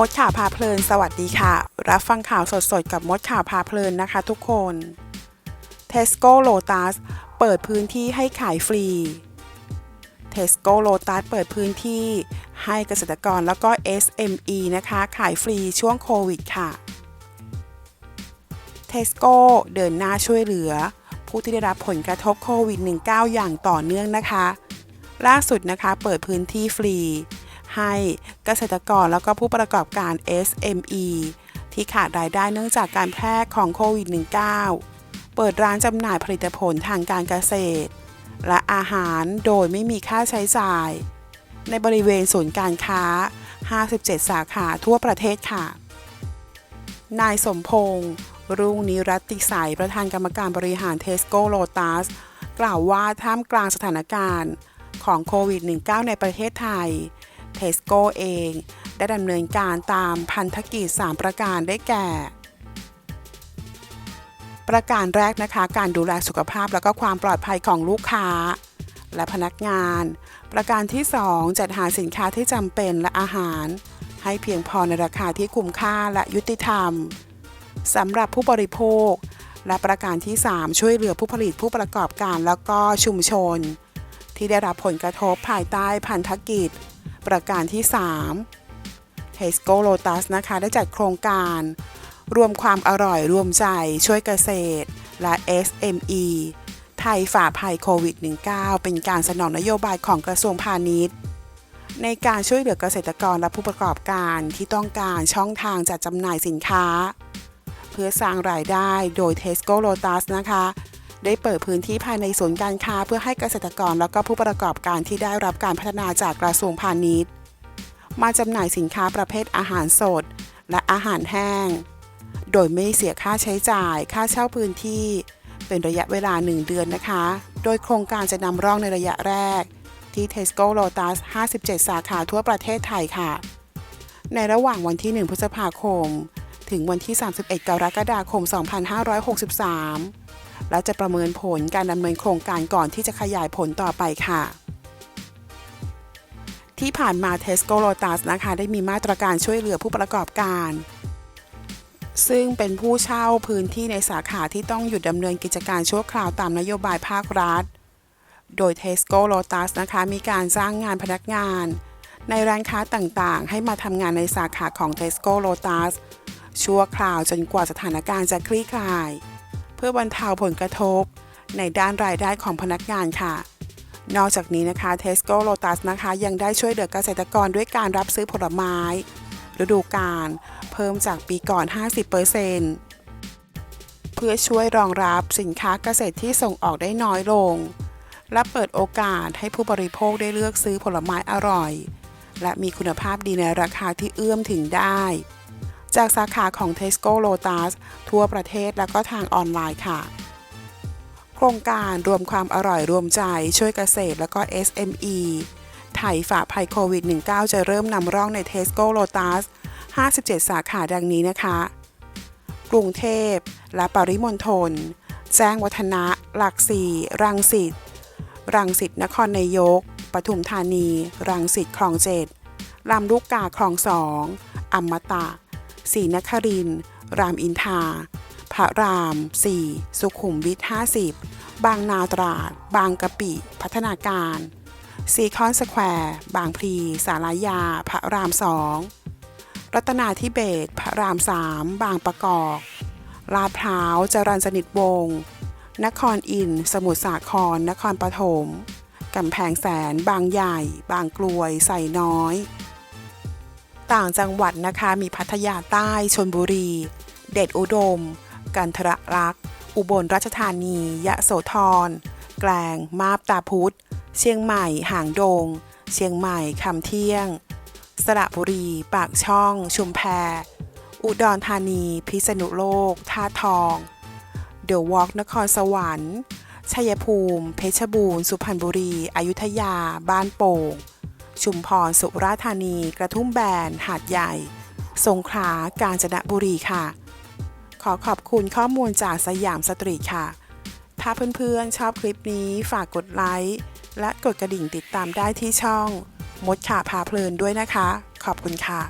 มดข่าวพาเพลิน สวัสดีค่ะ รับฟังข่าวสดๆ กับมดข่าวพาเพลินนะคะทุกคน Tesco Lotus เปิดพื้นที่ให้ขายฟรี Tesco Lotus เปิดพื้นที่ให้เกษตรกรแล้วก็ SME นะคะ ขายฟรีช่วงโควิดค่ะ Tesco เดินหน้าช่วยเหลือ ผู้ที่ได้รับผลกระทบโควิด -19 อย่างต่อเนื่องนะคะ ล่าสุดนะคะเปิดพื้นที่ฟรี ให้เกษตรกรแล้วก็ผู้ประกอบการ SME ที่ขาดรายได้เนื่องจากการแพร่ของโควิด -19 เปิดร้านจำหน่ายผลิตผลทางการเกษตร และอาหารโดยไม่มีค่าใช้จ่าย ในบริเวณศูนย์การค้า 57 สาขาทั่วประเทศค่ะ นายสมพงษ์รุ่งนิรัตติสายประธานกรรมการบริหารเทสโก้โลตัสกล่าวว่าท่ามกลางสถานการณ์ของโควิด -19 ในประเทศไทย เทสโก้เอง ได้ดำเนินการตามพันธกิจ 3 ประการได้แก่ ประการแรกนะคะ การดูแลสุขภาพและก็ความปลอดภัยของลูกค้า และพนักงาน ประการที่ 2 จัดหาสินค้าที่จำเป็นและอาหาร ให้เพียงพอในราคาที่คุ้มค่าและยุติธรรมสำหรับผู้บริโภค และประการที่ 3 ช่วยเหลือผู้ผลิตผู้ประกอบการแล้วก็ชุมชน ที่ได้รับผลกระทบภายใต้พันธกิจ ประการที่ 3 t e s c o Lotus นะคะได้จัดโครงการ รวมความอร่อยรวมใจช่วยเกษตร และ SME ไทยฝ่าภัยโควิด -19 เป็นการสนองนโยบายของกระทรวงพาณิชย์ ในการช่วยเหลือเกษตรกรและผู้ประกอบการที่ต้องการช่องทางจัดจำหน่ายสินค้า เพื่อสร้างรายได้โดย Tesco Lotus นะคะ ได้เปิดพื้นที่ภายในศูนย์การค้า เพื่อให้เกษตรกรแล้วก็ผู้ประกอบการที่ได้รับการพัฒนาจากกระทรวงพาณิชย์ มาจำหน่ายสินค้าประเภทอาหารสด และอาหารแห้ง โดยไม่เสียค่าใช้จ่าย ค่าเช่าพื้นที่ เป็นระยะเวลา 1 เดือนนะคะ โดยโครงการจะนำร่องในระยะแรก ที่ Tesco Lotus 57 สาขาทั่วประเทศไทยค่ะ ในระหว่างวันที่ 1 พฤษภาคม ถึงวันที่ 31 กรกฎาคม 2563 และจะประเมินผลการดำเนินโครงการก่อนที่จะขยายผลต่อไปค่ะที่ผ่านมา Tesco Lotus นะคะ ได้มีมาตรการช่วยเหลือผู้ประกอบการ ซึ่งเป็นผู้เช่าพื้นที่ในสาขาที่ต้องหยุดดำเนินกิจการชั่วคราวตามนโยบายภาครัฐ โดย Tesco Lotus นะคะ มีการจ้างงานพนักงาน ในร้านค้าต่างๆ ให้มาทำงานในสาขาของ Tesco Lotus ชั่วคราวจนกว่าสถานการณ์จะคลี่คลาย พื่อบรรเทาผลกระทบ ในด้านรายได้ของพนักงานค่ะ นอกจากนี้นะคะ Tesco Lotus นะคะ ยังได้ช่วยเหลือเกษตรกรด้วยการรับซื้อผลไม้ ฤดูกาลเพิ่มจากปีก่อน 50%เพื่อช่วยรองรับสินค้าเกษตรที่ส่งออกได้น้อยลง และเปิดโอกาสให้ผู้บริโภคได้เลือกซื้อผลไม้อร่อย และมีคุณภาพดีในราคาที่เอื้อมถึงได้ จากสาขาของ Tesco Lotus ทั่วประเทศและก็ทางออนไลน์ค่ะ โครงการรวมความอร่อยรวมใจช่วยเกษตรและก็ SME ไทยฝ่าภัยโควิด -19 จะเริ่มนำร่องใน Tesco Lotus 57 สาขาดังนี้นะคะ กรุงเทพและปริมณฑล แจ้งวัฒนะ หลักสี่รังสิต รังสิตนครนายก ปทุมธานี รังสิตคลองเจ็ดลำลูกกาคลองสองอมตะ ศรีนคริน รามอินทราพระราม 4 สุขุมวิท 50 บางนาตราด บางกะปิ พัฒนาการซีคอนสแควร์ บางพลี สารายา พระราม2รัตนาธิเบศพระราม3บางประกอบลาดพร้าวจรัญสนิทวงศ์นครอินทร์สมุทรสาคร นครปฐมกำแพงแสน บางใหญ่ บางกลวย ใส่น้อย ต่างจังหวัดนะคะมีพัทยาใต้ชนบุรี เดชอุดม กันทรลักษ์อุบลราชธานี ยะโสธร แกลง มาบตาพุธเชียงใหม่ หางดง เชียงใหม่คำเที่ยง สระบุรี ปากช่อง ชุมแพ อุดรธานี พิษณุโลก ท่าทอง เดอะวอล์กนครสวรรค์ชัยภูมิ เพชรบูรณ์ สุพรรณบุรี อยุธยา บ้านโป่ง ชุมพร สุราษฎร์ธานี กระทุ่มแบน หาดใหญ่ สงขลา กาญจนบุรีค่ะ ขอขอบคุณข้อมูลจากสยามสตรีทค่ะ ถ้าเพื่อนๆชอบคลิปนี้ฝากกดไลค์และกดกระดิ่งติดตามได้ที่ช่อง มดข่าพาเพลินด้วยนะคะ ขอบคุณค่ะ